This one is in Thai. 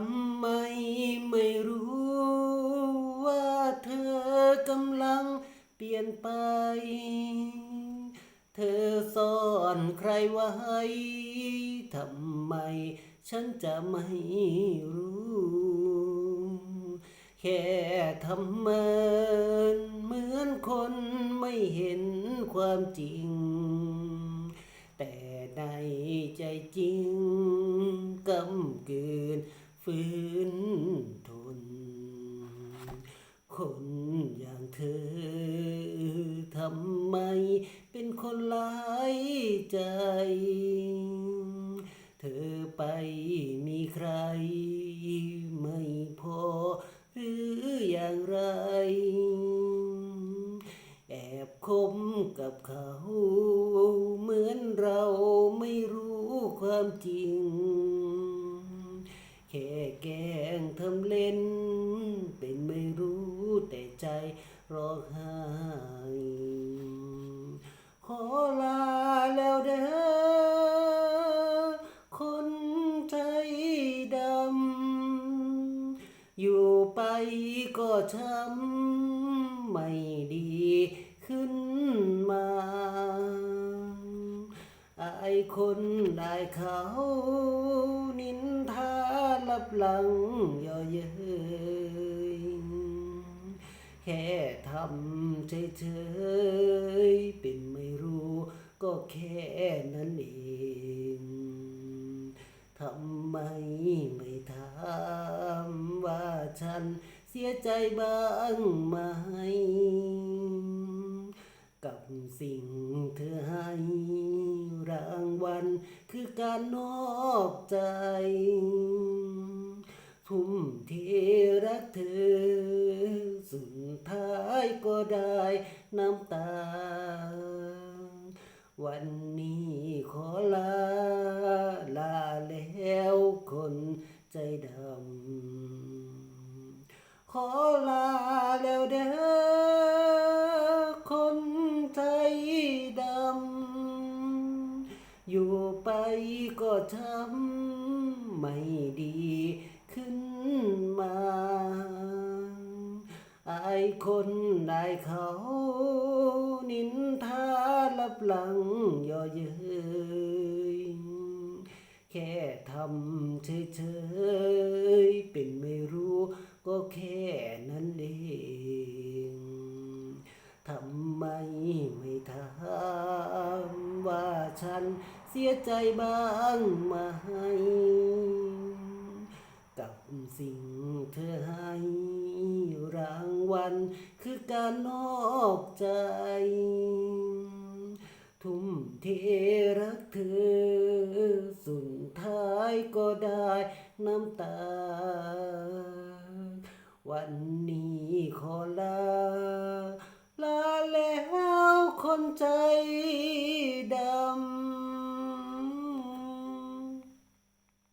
ำไมไม่รู้ว่าเธอกำลังเปลี่ยนไป เธอซ่อนใครไว้ทำไมฉันจะไม่รู้ แค่ทำเมินเหมือนคนไม่เห็นความจริง แต่ในใจจริงกำเกิน ฝืนทน คนอย่างเธอทำไมเป็นคนหลายใจ เธอไปมีใคร ไม่พอหรืออย่างไร แอบคบกับเขา เหมือนเราไม่รู้ความจริง แค่แกงทำเล่น เป็นไม่รู้แต่ใจร้องไห้ขอลาแล้วเด้อคนใจดำ อยู่ไปก็ช้ำไม่ดีขึ้นมาไอคนได้เขา บหลังย่อเย้ยแค่ทำเฉยๆเป็นไม่รู้ก็แค่นั้นเองทำไมไม่ถามว่าฉันเสียใจบ้างไหม กับสิ่งเธอให้ รางวัลคือการนอกใจ ทุ่มเทรักเธอ สุดท้ายก็ได้น้ำตา วันนี้ขอลา ลาแล้วคนใจดำขอลาแล้วเด้อ ก็ช้ำไม่ดีขึ้นมาอายคนได้เขา นินทาลับหลังย่อเย้ยแค่ทำเฉยๆเป็นไม่รู้ก็แค่นั้นเอง ทำไมไม่ถามว่าฉัน เสียใจบ้างไหมกับสิ่งเธอให้รางวัลคือการนอกใจ ทุ่มเทรักเธอ สุดท้ายก็ได้น้ำตา วันนี้ขอลา